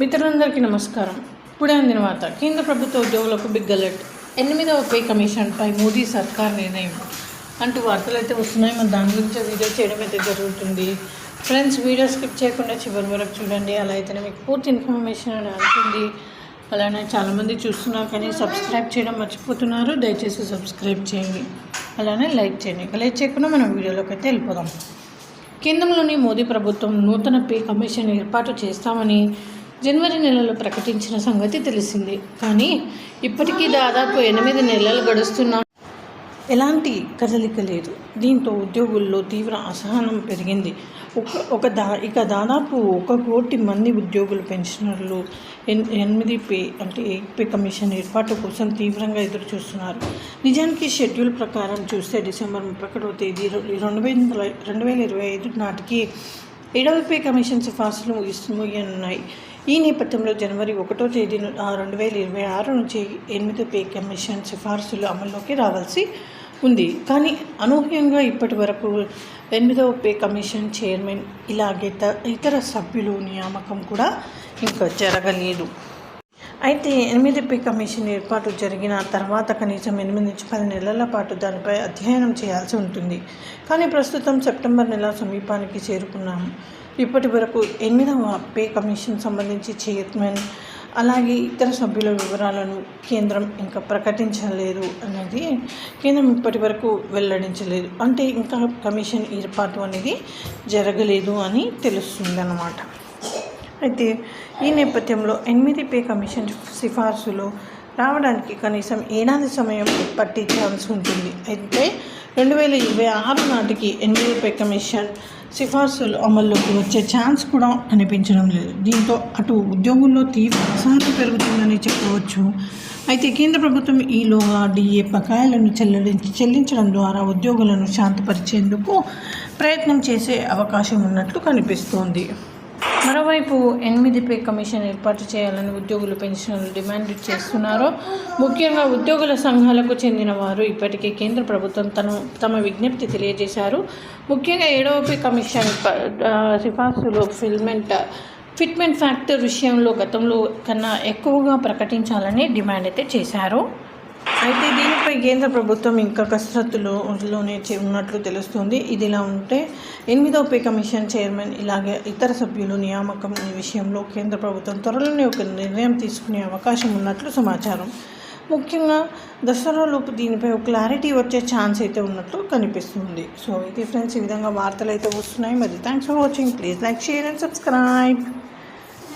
మిత్రులందరికీ నమస్కారం. ఇప్పుడే అందిన వార్త కేంద్ర ప్రభుత్వ ఉద్యోగులకు బిగ్ అలర్ట్. ఎనిమిదవ పే కమిషన్పై మోదీ సర్కార్ నిర్ణయం అంటూ వార్తలు అయితే వస్తున్నాయి. మన దాని గురించి వీడియో చేయడం అయితే జరుగుతుంది. ఫ్రెండ్స్ వీడియో స్కిప్ చేయకుండా చివరి వరకు చూడండి. అలా అయితేనే మీకు పూర్తి ఇన్ఫర్మేషన్ అని అందుతుంది. అలానే చాలామంది చూస్తున్నారు కానీ సబ్స్క్రైబ్ చేయడం మర్చిపోతున్నారు. దయచేసి సబ్స్క్రైబ్ చేయండి. అలానే లైక్ చేయండి. ఇక లైక్ చేయకుండా మనం వీడియోలోకి అయితే వెళ్ళిపోదాం. కేంద్రంలోని మోదీ ప్రభుత్వం నూతన పే కమిషన్ ఏర్పాటు చేస్తామని జనవరి నెలలో ప్రకటించిన సంగతి తెలిసింది. కానీ ఇప్పటికీ దాదాపు ఎనిమిది నెలలు గడుస్తున్నా ఎలాంటి కదలిక లేదు. దీంతో ఉద్యోగుల్లో తీవ్ర అసహనం పెరిగింది. ఒక ఒక దా ఇక దాదాపు ఒక కోటి మంది ఉద్యోగులు పెన్షనర్లు ఎన్ ఎనిమిది పే అంటే ఎయిట్ పే కమిషన్ ఏర్పాటు కోసం తీవ్రంగా ఎదురు చూస్తున్నారు నిజానికి షెడ్యూల్ ప్రకారం చూస్తే డిసెంబర్ ముప్పై తేదీ రెండు వేల రెండు వేల ఇరవై ఐదు నాటికి ఏడవ పే కమిషన్ సిఫార్సులు ముగిస్తున్నాయి. ఈ నేపథ్యంలో జనవరి ఒకటో తేదీ రెండు వేల ఇరవై ఆరు నుంచి ఎనిమిదో పే కమిషన్ సిఫార్సులు అమల్లోకి రావాల్సి ఉంది. కానీ అనూహ్యంగా ఇప్పటి వరకు ఎనిమిదవ పే కమిషన్ చైర్మన్ ఇలాగే త ఇతర సభ్యులు నియామకం కూడా ఇంకా జరగలేదు. అయితే ఎనిమిది పే కమిషన్ ఏర్పాటు జరిగిన తర్వాత కనీసం ఎనిమిది నుంచి పది నెలల పాటు దానిపై అధ్యయనం చేయాల్సి ఉంటుంది. కానీ ప్రస్తుతం సెప్టెంబర్ నెల సమీపానికి చేరుకున్నాము ఇప్పటి వరకు ఎనిమిదవ పే కమిషన్ సంబంధించి చైర్మన్ అలాగే ఇతర సభ్యుల వివరాలను కేంద్రం ఇంకా ప్రకటించలేదు అనేది కేంద్రం ఇప్పటి వరకు వెల్లడించలేదు. అంటే ఇంకా కమిషన్ ఏర్పాటు అనేది జరగలేదు అని తెలుస్తుంది అన్నమాట అయితే ఈ నేపథ్యంలో ఎనిమిది పే కమిషన్ సిఫార్సులు రావడానికి కనీసం ఏడాది సమయం పట్టించాల్సి ఉంటుంది. అయితే రెండు వేల ఇరవై ఆరు నాటికి ఎనిమిది పే కమిషన్ సిఫార్సులు అమల్లోకి వచ్చే ఛాన్స్ కూడా కనిపించడం లేదు. దీంతో అటు ఉద్యోగుల్లో తీవ్ర అసహనం పెరుగుతుందని చెప్పవచ్చు. అయితే కేంద్ర ప్రభుత్వం ఈలోగా డిఏ బకాయిలను చెల్లించి చెల్లించడం ద్వారా ఉద్యోగులను శాంతపరిచేందుకు ప్రయత్నం చేసే అవకాశం ఉన్నట్లు కనిపిస్తోంది. మరోవైపు ఎనిమిది పే కమిషన్ ఏర్పాటు చేయాలని ఉద్యోగులు పెన్షన్లు డిమాండ్ చేస్తున్నారు. ముఖ్యంగా ఉద్యోగుల సంఘాలకు చెందిన వారు ఇప్పటికే కేంద్ర ప్రభుత్వం తను తమ విజ్ఞప్తి తెలియజేశారు. ముఖ్యంగా ఏడవ పే కమిషన్ సిఫార్సులు ఫిల్మెంట్ ఫిట్మెంట్ ఫ్యాక్టర్ విషయంలో గతంలో కన్నా ఎక్కువగా ప్రకటించాలని డిమాండ్ అయితే చేశారు. అయితే దీనిపై కేంద్ర ప్రభుత్వం ఇంకా కసరత్తులోనే ఉన్నట్లు తెలుస్తుంది. ఇదిలా ఉంటే ఎనిమిదవ పే కమిషన్ చైర్మన్ ఇలాగే ఇతర సభ్యులు నియామకం విషయంలో కేంద్ర ప్రభుత్వం త్వరలోనే ఒక నిర్ణయం తీసుకునే అవకాశం ఉన్నట్లు సమాచారం. ముఖ్యంగా దసరాలోపు దీనిపై ఒక క్లారిటీ వచ్చే ఛాన్స్ అయితే ఉన్నట్లు కనిపిస్తుంది. సో ఇది ఫ్రెండ్స్ ఈ విధంగా వార్తలు అయితే వస్తున్నాయి. మరి thanks for watching. Please like share and subscribe.